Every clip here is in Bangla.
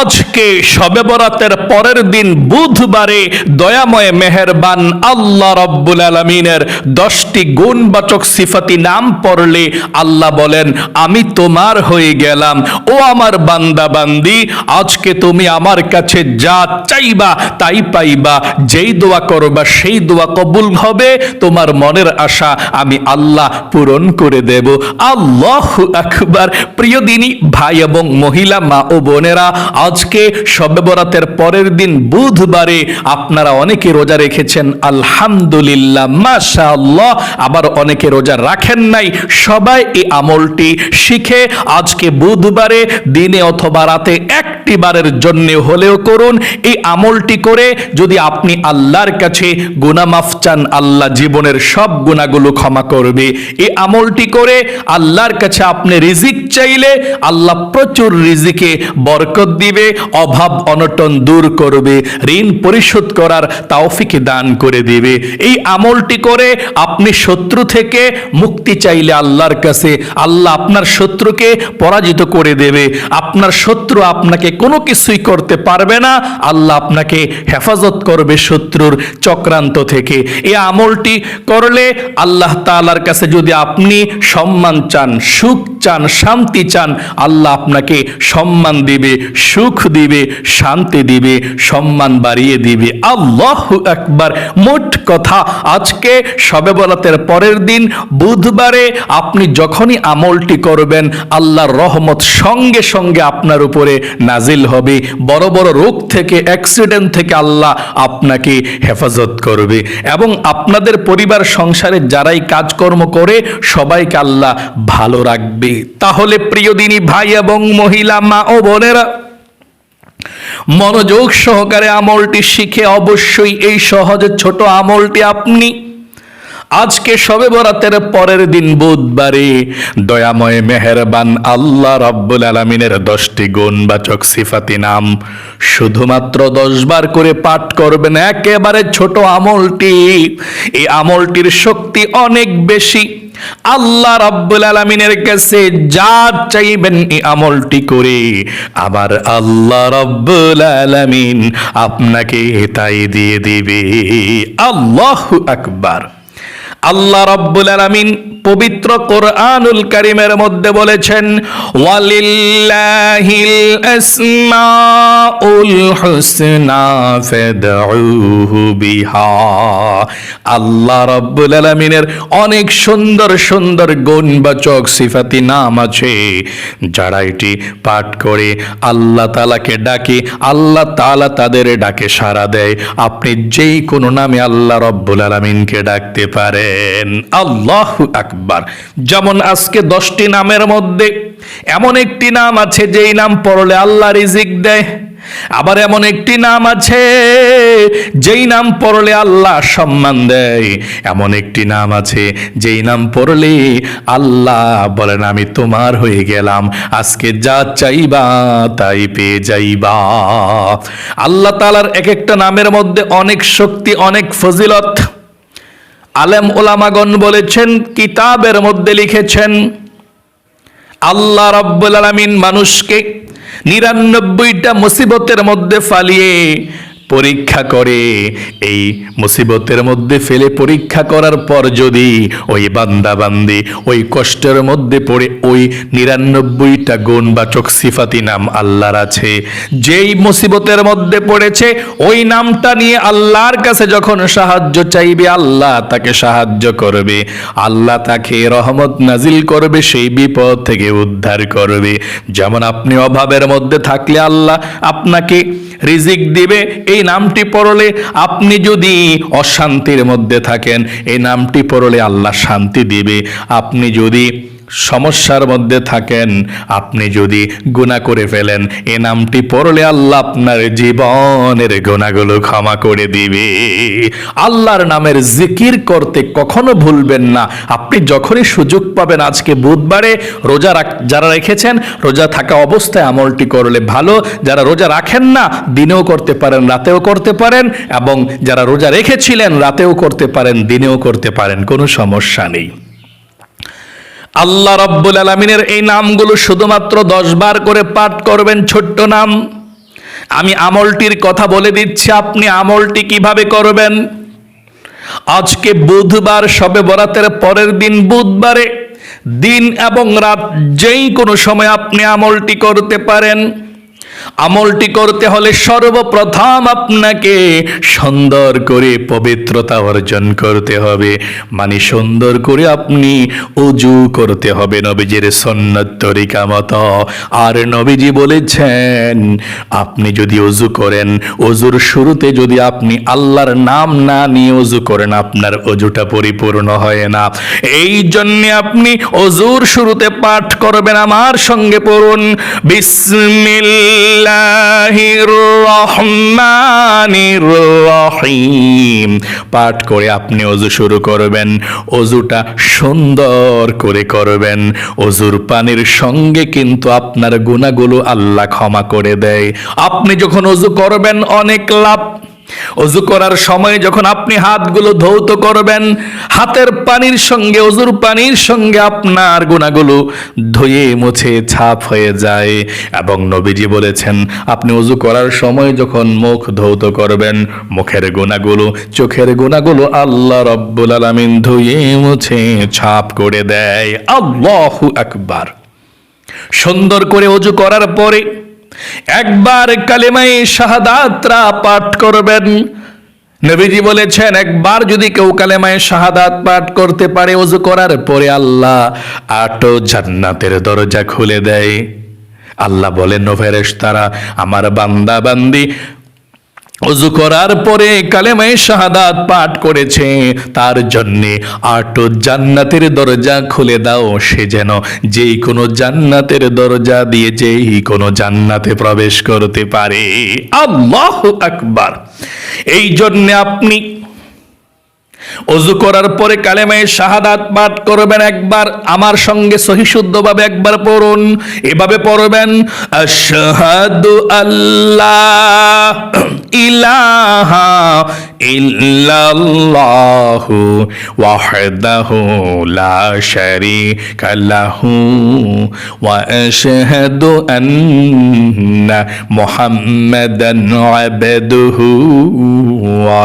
আজকে শবে বরাতের পরের দিন বুধবারে দয়াময় মেহেরবান আল্লাহ রব্বুল আলমিনের দশটি গুণবাচক সিফাতি নাম পড়লে আল্লাহ বলেন, আমি তোমার হয়ে গেলাম। ও আমার বান্দা বান্দি আজকে তুমি আমার কাছে যা চাইবা তাই পাইবা। যেই দোয়া করবা সেই দোয়া কবুল হবে। তোমার মনের আশা আমি আল্লাহ পূরণ করে দেব। আল্লাহ আকবার। প্রিয় দিনী, ভাই এবং মহিলা, মা ও বোনেরা আজকে শবে পরের দিন বুধবারে আপনারা অনেকে রোজা রেখেছেন, আলহামদুলিল্লাহ মাশা আল্লাহ আবার অনেকে রোজা রাখেন নাই। সবাই এই আমলটি শিখে আজকে বুধবারে, দিনে অথবা রাতে একটি বারের জন্য হলেও করুন। এই আমলটি করে যদি আপনি আল্লাহর কাছে গুনাহ মাফ চান, আল্লাহ জীবনের সব গুণাগুলো ক্ষমা করবে। এই আমলটি করে আল্লাহর কাছে আপনি রিজিক চাইলে, আল্লাহ প্রচুর রিজিকে বরকত দিবে। অভাব অনটন দূর করবে, ঋণ পরিশোধ করার তাওফিকে দান করে দিবে। এই আমলটি করে আপনি শত্রু থেকে মুক্তি চাইলে আল্লাহর কাছে, আল্লাহ আপনার শত্রুকে পরাজিত করে দেবে। আপনার শত্রু আপনাকে কোনো কিছুই করতে পারবে না, আল্লাহ আপনাকে হেফাজত করবে শত্রুর চক্রান্ত থেকে। এই আমলটি করলে আল্লাহ তাআলার কাছে যদি আপনি সম্মান চান, সুখ চান, শান্তি চান, আল্লাহ আপনাকে সম্মান দিবে, সুখ দিবে, শান্তি দিবে, সম্মান বাড়িয়ে দিবে। আল্লাহ একবার মোট কথা, আজকে সবে বরাতের পরের দিন, বুধবারে আপনি যখনই আমলটি করবেন, আল্লাহর রহমত সঙ্গে সঙ্গে আপনার উপরে নাজিল হবে। বড় বড় রোগ থেকে অ্যাক্সিডেন্ট থেকে আল্লাহ আপনাকে হেফাজত করবে। এবং আপনাদের পরিবার, সংসারে যারাই কাজকর্ম করে, সবাইকে আল্লাহ ভালো রাখবে। তাহলে প্রিয় দিনী ভাই এবং মহিলা মা ও বোনেরা, মনোযোগ সহকারে আমলটি শিখে অবশ্যই এই সহজে ছোট আমলটি আপনি আজকে সবে বরাতের পরের দিন বুধবারে দয়াময় মেহেরবান আল্লাহ রব্বুল আলমিনের দশটি গুণবাচক সিফাতি নাম শুধুমাত্র দশবার করে পাঠ করবেন, একেবারে ছোট আমলটি। এই আমলটির শক্তি অনেক বেশি। আল্লাহ রাব্বুল আলামিনের কাছে যা চাইবেন এই আমলটি করে, আবার আল্লাহ রাব্বুল আলামিন আপনাকে তাই দিয়ে দিবে। আল্লাহু আকবার। আল্লাহ রাব্বুল আলামিন পবিত্র কোরআনুল কারীমের মধ্যে বলেছেন, ওয়ালিল্লাহিল আসমাউল হুসনা ফাদউহু বিহা। আল্লাহ রাব্বুল আলামিনের অনেক সুন্দর সুন্দর গুণবাচক সিফাতি নাম আছে, যারা এটি পাঠ করে আল্লাহ তাআলাকে ডাকে, আল্লাহ তাআলা তাদের ডাকে সাড়া দেয়। আপনি যেই কোনো নামে আল্লাহ রব্বুল আলামিনকে ডাকতে পারেন আল্লাহু আকবার। যেমন আজকে দশটি নামের মধ্যে এমন একটি নাম আছে, যেই নাম পড়লে আল্লাহ রিজিক দেয়। আবার এমন একটি নাম আছে, যেই নাম পড়লে আল্লাহ সম্মান দেয়। এমন একটি নাম আছে, যেই নাম পড়লে আল্লাহ বলেন, আমি তোমার হয়ে গেলাম। আজকে যা চাইবা তাই পেয়ে যাইবা। আল্লাহ তালার এক একটা নামের মধ্যে অনেক শক্তি, অনেক ফজিলত। আলেম ওলামাগণ বলেছেন কিতাবের মধ্যে লিখেছেন আল্লাহ রব্বুল আলমিন মানুষকে নিরানব্বইটা মুসিবতের মধ্যে ফালিয়ে পরীক্ষা করে। এই মুসিবতের মধ্যে ফেলে পরীক্ষা করার পর যদি ওই বান্দা বান্দি ওই কষ্টের মধ্যে পড়ে ওই নিরানব্বইটা গুণবাচক সিফাতি নাম আল্লাহর আছে, যেই মুসিবতের মধ্যে পড়েছে ওই নামটা নিয়ে আল্লাহর কাছে যখন সাহায্য চাইবে, আল্লাহ তাকে সাহায্য করবে। আল্লাহ তাকে রহমত নাজিল করবে, সেই বিপদ থেকে উদ্ধার করবে। যেমন আপনি অভাবের মধ্যে থাকলে আল্লাহ আপনাকে রিজিক দিবে এই নামটি পড়লে আপনি যদি অশান্তির মধ্যে থাকেন, এই নামটি পড়লে আল্লাহ শান্তি দিবে। আপনি যদি সমস্যার মধ্যে থাকেন। আপনি যদি গুণা করে ফেলেন, এ নামটি পড়লে আল্লাহ আপনার জীবনের গুণাগুলো ক্ষমা করে দিবে। আল্লাহর নামের জিকির করতে কখনো ভুলবেন না। আপনি যখনই সুযোগ পাবেন, আজকে বুধবারে রোজা যারা রেখেছেন, রোজা থাকা অবস্থায় আমলটি করলে ভালো। যারা রোজা রাখেন না, দিনেও করতে পারেন, রাতেও করতে পারেন এবং যারা রোজা রেখেছিলেন, রাতেও করতে পারেন, দিনেও করতে পারেন। কোনো সমস্যা নেই। আল্লাহ রব্বুল আলমিনের এই নামগুলো শুধুমাত্র দশ বার করে পাঠ করবেন, ছোট্ট নাম। আমি আমলটির কথা বলে দিচ্ছি, আপনি আমলটি কীভাবে করবেন? আজকে বুধবার, সবে বরাতের পরের দিন বুধবারে, দিন এবং রাত যেই কোনো সময় আপনি আমলটি করতে পারেন। আমলটি করতে হলে সর্বপ্রথম আপনাকে সুন্দর করে পবিত্রতা অর্জন করতে হবে। মানে সুন্দর করে আপনি অজু করতে হবে নবীজির সন্ন্যত তরিকা মতো। আর নবীজি বলেছেন, আপনি যদি অজু করেন অজুর শুরুতে যদি আপনি আল্লাহর নাম না নিয়ে অজু করেন, আপনার অজুটা পরিপূর্ণ হয় না। এই জন্যে আপনি অজুর শুরুতে পাঠ করবেন, আমার সঙ্গে পড়ুন। রহিম পাঠ করে আপনি অজু শুরু করবেন অজুটা সুন্দর করে করবেন। অজুর পানির সঙ্গে কিন্তু আপনার গুণাগুলো আল্লাহ ক্ষমা করে দেয়। আপনি যখন অজু করবেন, অনেক লাভ অজু করার সময় যখন আপনি হাতগুলো ধৌত করবেন, হাতের পানির সঙ্গে, অজুর পানির সঙ্গে আপনার গুণাগুলো ধুয়ে মুছে ছাপ হয়ে যায়। এবং নবীজি বলেছেন, আপনি অজু করার সময় যখন মুখ ধৌত করবেন, মুখের গুণাগুলো, চোখের গুণাগুলো আল্লাহ রব্বুল আলামিন ধুয়ে মুছে ছাপ করে দেয়। আল্লাহু আকবার। সুন্দর করে অজু করার পরে একবার কালেমাই শাহাদাতরা পাঠ করবেন। নবীজি বলেছেন, একবার যদি কেউ কালেমায় শাহাদাত পাঠ করতে পারে অজু করার পরে আল্লাহ আটো জান্নাতের দরজা খুলে দেয়। আল্লাহ বলেন নোভেরেশ তারা আমার বান্দা বান্দি অজু করার পরে কালেমায় শাহাদাত পাঠ করেছে। তার জন্যে আটো জান্নাতের দরজা খুলে দাও, সে যেন যেই কোনো জান্নাতের দরজা দিয়ে যেই কোনো জান্নাতে প্রবেশ করতে পারে। আল্লাহ আকবার। এই জন্যে আপনি অজু করার পরে কালেমায় শাহাদাত পাঠ করবেন একবার, আমার সঙ্গে সহিশুদ্ধভাবে একবার পড়ুন। এভাবে পড়বেন, আশহাদু আল্লাহ। ইলাহা ইল্লাল্লাহু ওয়াহদাহু লা শারীকা লাহু ওয়া আশহাদু আন্না মুহাম্মাদান আবদুহু ওয়া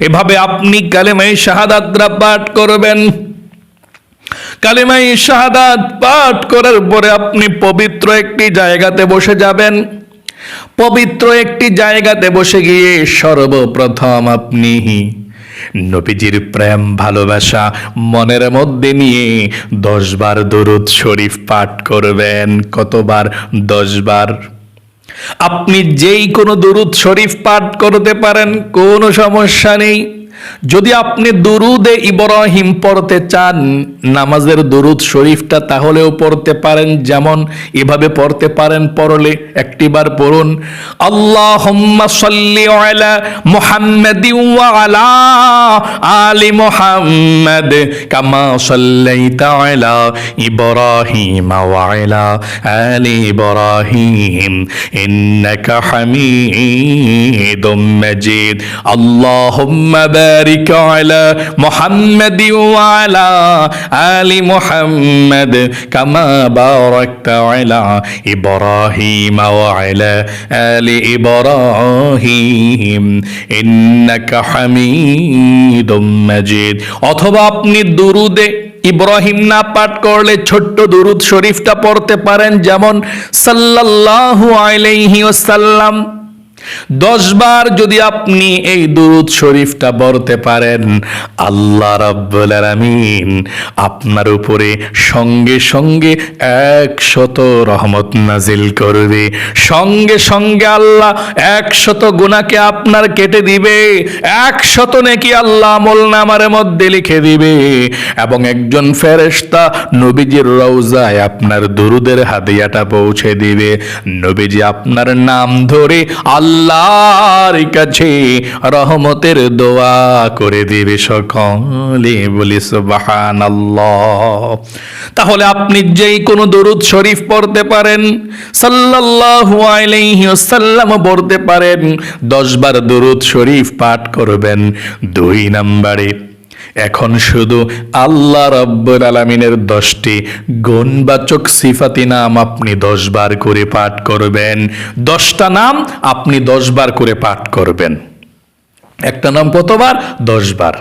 এভাবে আপনি কালেমাই শাহাদাতরা পাঠ করবেন। কালেমাই শাহাদাত পাঠ করার পরে আপনি পবিত্র একটি জায়গাতে বসে যাবেন। পবিত্র একটি জায়গাতে বসে গিয়ে সর্বপ্রথম আপনি নবীজির প্রেম, ভালোবাসা মনের মধ্যে নিয়ে দশবার দরুদ শরীফ পাঠ করবেন। কতবার? দশবার। আপনি যেই কোনো দরুদ শরীফ পাঠ করতে পারেন, কোনো সমস্যা নেই। যদি আপনি দুরুদে ইব্রাহিম পড়তে চান, নামাজের দুরুদ শরীফটা তাহলেও পড়তে পারেন, যেমন এভাবে পড়তে পারেন, পড়লে একটিবার পড়ুন, আল্লাহুম্মা সাল্লি আলা আলা মুহাম্মাদ কামা সাল্লাইতা আলা ইব্রাহিম আলা আলি ইব্রাহিম। ইন্নাকা হামিদুম মাজিদ। আল্লাহুম্মা بارك على محمد وعلى آل محمد كما باركت على إبراهيم وعلى آل إبراهيم إنك حميد مجيد অথবা আপনি দুরুদে ইব্রাহিম না পাঠ করলে ছোট্ট দুরুদ শরীফটা পড়তে পারেন যেমন সাল্লাল্লাহু আলাইহি ওয়াসাল্লাম দশ বার যদি আপনি এই দুরুদ শরীফটা পড়তে পারেন, আল্লাহ রাব্বুল আপনার উপরে সঙ্গে সঙ্গে একশত রহমত নাজিল করবে। সঙ্গে সঙ্গে আল্লাহ একশত গুণাকে আপনার কেটে দিবে, একশত নাকি আল্লাহ আমল নামার মধ্যে লিখে দিবে এবং একজন ফেরেশতা নবীজির রওজায় আপনার দুরুদের হাদিয়াটা পৌঁছে দিবে। নবীজি আপনার নাম ধরে আল্লাহর কাছে রহমতের দোয়া করে দিবে সকলে। বলি সুবাহান তাহলে আপনি যেই কোনো দরুদ শরীফ পড়তে পারেন, সাল্লাল্লাহু আলাইহি ওয়াসাল্লাম পড়তে পারেন দশবার দরুদ শরীফ পাঠ করবেন, দুই নম্বরে এখন শুধু আল্লাহ রব্বুল আলমিনের দশটি গুণবাচক সিফাতি নাম আপনি দশবার করে পাঠ করবেন। দশটা নাম আপনি দশবার করে পাঠ করবেন। একটা নাম কতবার? দশবার।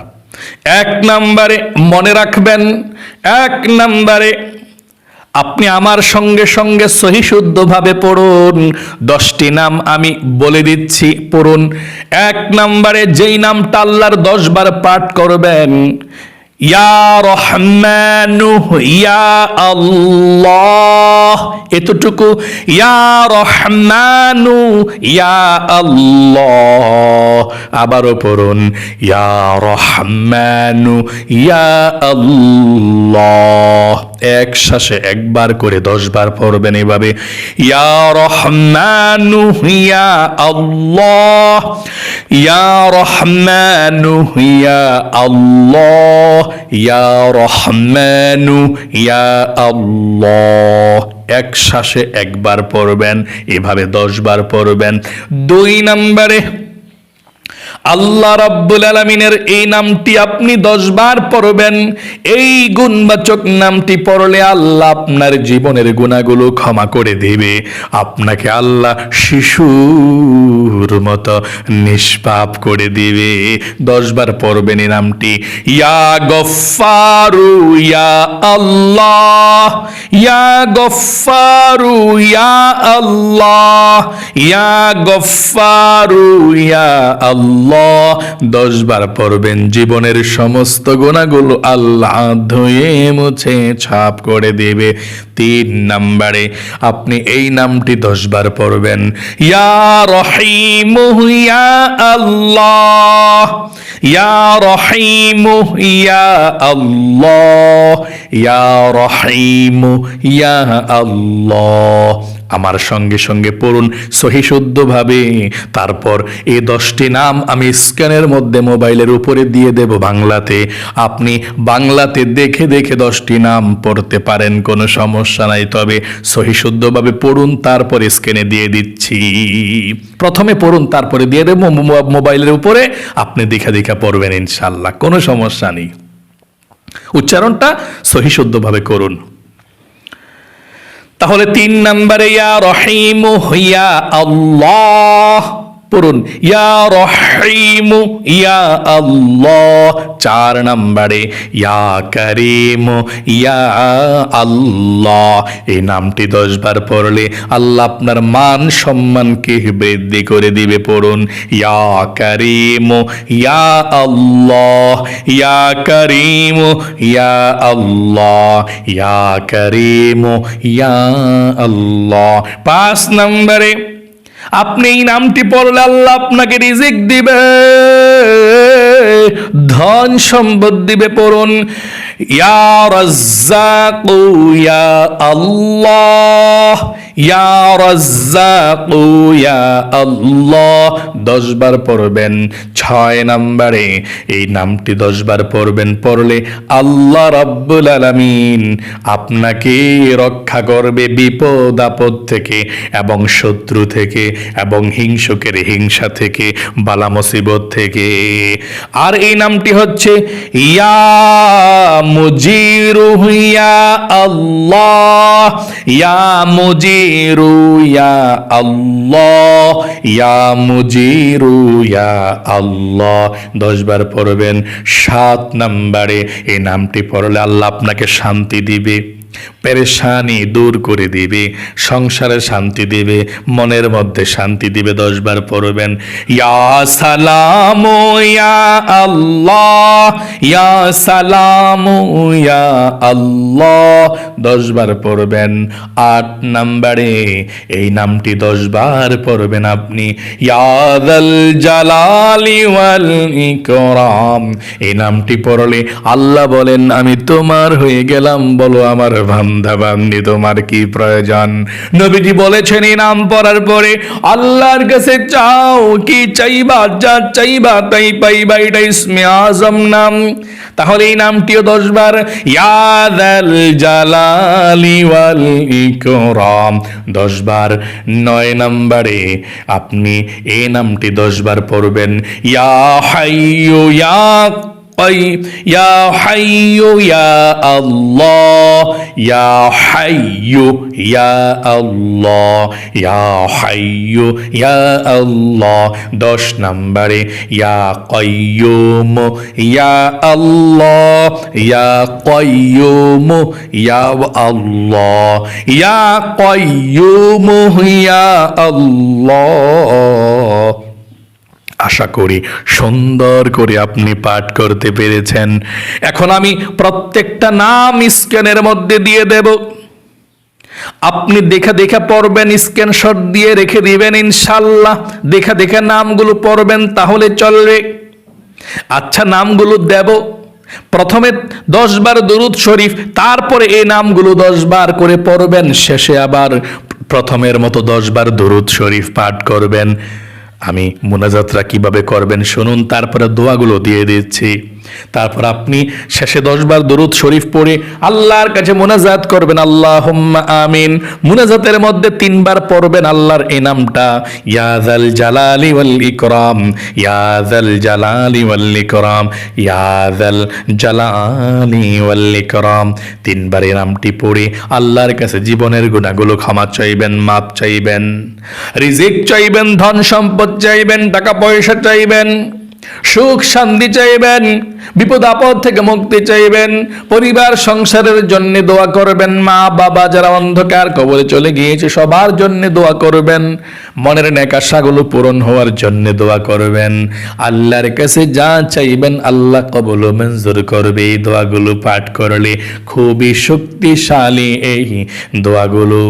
এক নাম্বারে মনে রাখবেন, এক নাম্বারে আপনি আমার সঙ্গে সঙ্গে সহিশুদ্ধভাবে পড়ুন। দশটি নাম আমি বলে দিচ্ছি, পড়ুন। এক নাম্বারে যেই নামটা আল্লাহর দশ বার পাঠ করবেন, ইয়া রহমানু, ইয়া আল্লাহ। এতটুকু, ইয়া রহমানু, ইয়া আল্লাহ। আবারও পড়ুন, ইয়া রহমানু, ইয়া আল্লাহ। এক শ্বাসে একবার করে দশ বার পড়বেন এভাবে। ইয়া রহমানু, ইয়া আল্লাহ, ইয়া রহমানু, ইয়া আল্লাহ, ইয়া রহমানু, ইয়া আল্লাহ। এক শ্বাসে একবার পড়বেন, এভাবে দশ বার পড়বেন। দুই নম্বরে আল্লাহ রাব্বুল আলমিনের এই নামটি আপনি দশ বার পড়বেন। এই গুণবাচক নামটি পড়লে আল্লাহ আপনার জীবনের গুণাগুলো ক্ষমা করে দেবে। আপনাকে আল্লাহ শিশুর মতো নিষ্পাপ করে দিবে। দশ বার পড়বেন এই নামটি। ইয়া গফারু ইয়া আল্লাহ। ইয়া গফারু ইয়া আল্লাহ, ইয়া গফারু ইয়া আল্লাহ। দশ বার পড়বেন, জীবনের সমস্ত গুণাগুলো আল্লাহ ধুয়ে মুছে ছাপ করে দেবে। তিন নাম্বারে আপনি এই নামটি দশ বার পড়বেন, ইয়া রহিম ইয়া আল্লাহ, ইয়া রহিম ইয়া আল্লাহ। ইয়া রহিম, ইয়া আল্লাহ। আমার সঙ্গে সঙ্গে পড়ুন সহিশুদ্ধভাবে তারপর এ দশটি নাম আমি স্ক্যানের মধ্যে মোবাইলের উপরে দিয়ে দেব বাংলাতে। আপনি বাংলাতে দেখে দেখে দশটি নাম পড়তে পারেন, কোনো সমস্যা নাই। তবে সহিশুদ্ধভাবে পড়ুন, তারপরে স্ক্যানে দিয়ে দিচ্ছি। প্রথমে পড়ুন, তারপরে দিয়ে দেবো মোবাইলের উপরে। আপনি দেখা দেখা পড়বেন ইনশাল্লাহ কোনো সমস্যা নেই। উচ্চারণটা সহিশুদ্ধভাবে করুন। তাহলে তিন নম্বরে ইয়া রহিম হইয়া আল্লাহ। পড়ুন। ইয়া রহিম, ইয়া আল্লাহ, চার নম্বরে। ইয়া করিম, ইয়া আল্লাহ। এই নামটি দশবার পড়লে আল্লাহ আপনার মান সম্মানকে বৃদ্ধি করে দিবে। পড়ুন, ইয়া করিম, ইয়া আল্লাহ, ইয়া করিম, ইয়া আল্লাহ, ইয়া করিম, ইয়া আল্লাহ। পাঁচ নম্বরে আপনি এই নামটি পড়লে আল্লাহ আপনাকে রিজিক দিবে। ধন সম্পদ দিবে পড়ুন। ইয়া রাজ্জাকু ইয়া আল্লাহ। ইয়া রাজ্জাকু, ইয়া আল্লাহ দশ বার পড়বেন। ছয় নম্বরে, এই নামটি দশ বার পড়বেন। পড়লে আল্লাহ রাব্বুল আলামিন আপনাকে রক্ষা করবে বিপদ, আপদ থেকে এবং শত্রু থেকে এবং হিংসুকের হিংসা থেকে, বালা মুসিবত থেকে। আর এই নামটি হচ্ছে, ইয়া মুজিরু ইয়া আল্লাহ, ইয়া ইয়া আল্লাহ, ইয়া মুজিরু ইয়া আল্লাহ। দশবার পড়বেন, সাত নাম্বারে এই নামটি পড়লে আল্লাহ আপনাকে শান্তি দিবে। পেরেশানি দূর করে দিবে, সংসারে শান্তি দিবে, মনের মধ্যে শান্তি দিবে, দশবার পড়বেন, ইয়া সালাম, ইয়া আল্লাহ, ইয়া সালাম, ইয়া আল্লাহ দশবার পড়বেন। আট নাম্বারে এই নামটি দশবার পড়বেন আপনি ইয়াদাল জালালি ওয়াল ইকরাম এই নামটি পড়লে আল্লাহ বলেন, আমি তোমার হয়ে গেলাম, বলো আমার বান্দা বান্দি তোমার কি প্রয়োজন? নবীজি বলেছেন এই নাম পড়ার পরে আল্লাহর কাছে চাও, কি চাইবা যা চাইবা, তাই পাইবা এটা ইসমে আজম নাম। তাহলে এই নামটিও দশবার ইয়াদাল জালালি ওয়াল ইকরাম। দশবার নয় নম্বরে আপনি এই নামটি দশবার পড়বেন। ইয়া হাইয়ু, ইয়া يا حي يا الله يا حي يا الله يا حي يا الله دش نمبر يا قيوم يا الله يا قيوم يا الله يا قيوم يا الله আশা করি সুন্দর করে আপনি পাঠ করতে পেরেছেন। এখন আমি প্রত্যেকটা নাম স্ক্যানের মধ্যে দিয়ে দেব। আপনি দেখা দেখা পড়বেন, স্ক্যানশট দিয়ে রেখে দিবেন ইনশাল্লাহ দেখা দেখা নামগুলো পড়বেন, তাহলে চলবে। আচ্ছা নামগুলো দেব। প্রথমে দশ বার দরুদ শরীফ, তারপরে এই নামগুলো দশ বার করে পড়বেন। শেষে আবার প্রথমের মতো দশ বার দরুদ শরীফ পাঠ করবেন। আমি মোনাজাতরা কীভাবে করবেন? শুনুন তারপরে দোয়াগুলো দিয়ে দিচ্ছি। তারপর আপনি শেষে দশবার দরুদ শরীফ পড়ে আল্লাহর কাছে মোনাজাত করবেন আল্লাহ আমিন। মোনাজাতের মধ্যে তিনবার পড়বেন আল্লাহর এই নামটা। ইয়াজাল জালালি ওয়াল ইকরাম ইয়াজাল জালালি ওয়াল ইকরাম ইয়াজাল জালালি ওয়াল ইকরাম। তিনবার এই নামটি পড়ে আল্লাহর কাছে জীবনের গুণাগুলো ক্ষমা চাইবেন মাপ চাইবেন। রিজিক চাইবেন, ধন সম্পদ চাইবেন, টাকা পয়সা চাইবেন, সুখ শান্তি চাইবেন। বিপদ আপদ থেকে মুক্তি চাইবেন, পরিবার সংসারের জন্য দোয়া করবেন, মা, বাবা যারা অন্ধকার কবরে চলে গিয়েছে, সবার জন্য দোয়া করবেন, মনের নেকাশাগুলো পূরণ হওয়ার জন্য দোয়া করবেন, আল্লাহর কাছে যা চাইবেন আল্লাহ কবল মঞ্জুর করবে, এই দোয়াগুলো পাঠ করলে খুবই শক্তিশালী এই দোয়াগুলো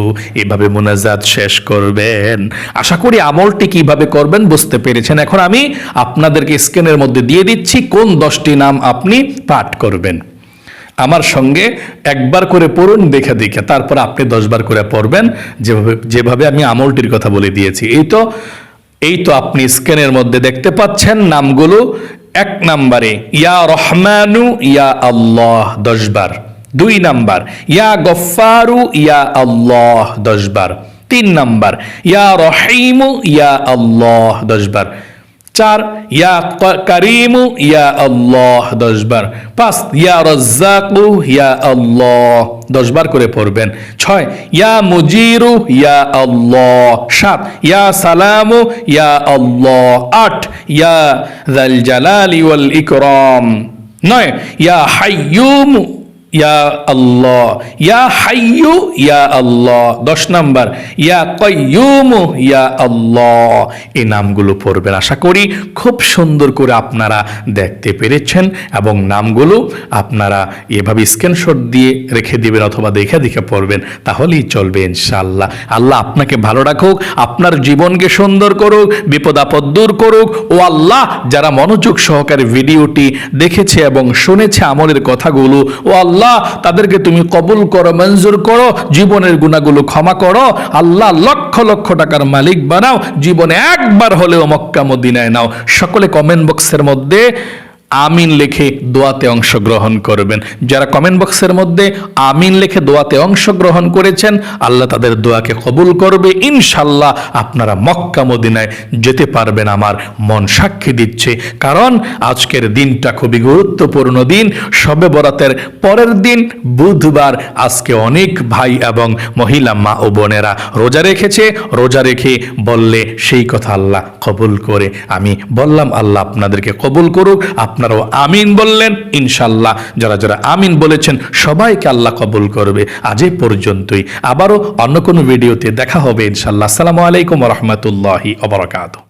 এভাবে মোনাজাত শেষ করবেন। আশা করি আমলটি কীভাবে করবেন বুঝতে পেরেছেন। এখন আমি আপনাদেরকে স্ক্রিনের মধ্যে দিয়ে দিচ্ছি কোন দশটি নাম আপনি পাঠ করবেন। আমার সঙ্গে একবার করে পড়ুন, দেখে দেখে। তারপর আপনি দশবার করে পড়বেন। যেভাবে যেভাবে আমি আমলটির কথা বলে দিয়েছি। এই তো এই তো আপনি স্ক্রিনের মধ্যে দেখতে পাচ্ছেন নামগুলো। এক নাম্বারে, ইয়া রহমানু, ইয়া আল্লাহ, দশবার। দুই নাম্বার, ইয়া গফারু ইয়া আল্লাহ, দশবার। তিন নাম্বার, ইয়া রহিমু, ইয়া আল্লাহ, দশবার। চার, ইয়া কারিমু, ইয়া আল্লাহ দশবার পাঁচ, ইয়া রজ্জাকু ইয়া আল্লাহ দশবার করে পড়বেন। ছয়, ইয়া মুজিরু ইয়া আল্লাহ সাত, ইয়া সালামু ইয়া আল্লাহ আট, ইয়া জাল জালালি ওয়াল ইকরাম নয়, ইয়া হাইয়ুম ইয়া আল্লাহ, ইয়া হাইয়ু, ইয়া আল্লাহ। দশ নাম্বার, ইয়া কয়ুম ইয়া আল্লাহ। এই নামগুলো পড়বেন। আশা করি খুব সুন্দর করে আপনারা দেখতে পেরেছেন এবং নামগুলো আপনারা এভাবে স্ক্রিনশট দিয়ে রেখে দিবেন অথবা দেখে দেখে পড়বেন, তাহলেই চলবে ইনশাআল্লাহ। আল্লাহ আপনাকে ভালো রাখুক, আপনার জীবনকে সুন্দর করুক, বিপদ আপদ দূর করুক। ও আল্লাহ, যারা মনোযোগ সহকারে ভিডিওটি দেখেছে এবং শুনেছে আমলের কথাগুলো, ও আল্লাহ তাদেরকে তুমি কবুল করো, মঞ্জুর করো, জীবনের গুণাগুলো ক্ষমা করো। আল্লাহ লক্ষ লক্ষ টাকার মালিক বানাও, জীবনে একবার হলেও মক্কা মদিনায় নাও। সকলে কমেন্ট বক্সের মধ্যে আমিন লিখে দোয়াতে অংশগ্রহণ করবেন। যারা কমেন্ট বক্সের মধ্যে আমিন লিখে দোয়াতে অংশগ্রহণ করেছেন, আল্লাহ তাদের দোয়াকে কবুল করবে। ইনশাল্লাহ আপনারা মক্কা মদিনায় যেতে পারবেন আমার মন সাক্ষী দিচ্ছে। কারণ আজকের দিনটা খুবই গুরুত্বপূর্ণ দিন। সবে বরাতের পরের দিন বুধবার আজকে অনেক ভাই এবং মহিলা মা ও বোনেরা রোজা রেখেছে। রোজা রেখে বললে সেই কথা আল্লাহ কবুল করে। আমি বললাম, আল্লাহ আপনাদেরকে কবুল করুক আপনারাও আমিন বললেন, ইনশাল্লাহ। যারা যারা আমিন বলেছেন, সবাইকে আল্লাহ কবুল করবে। আজ পর্যন্তই। আবারও অন্য কোনো ভিডিওতে দেখা হবে, ইনশাল্লাহ। আসসালামু আলাইকুম রহমতুল্লাহি অবরাকাত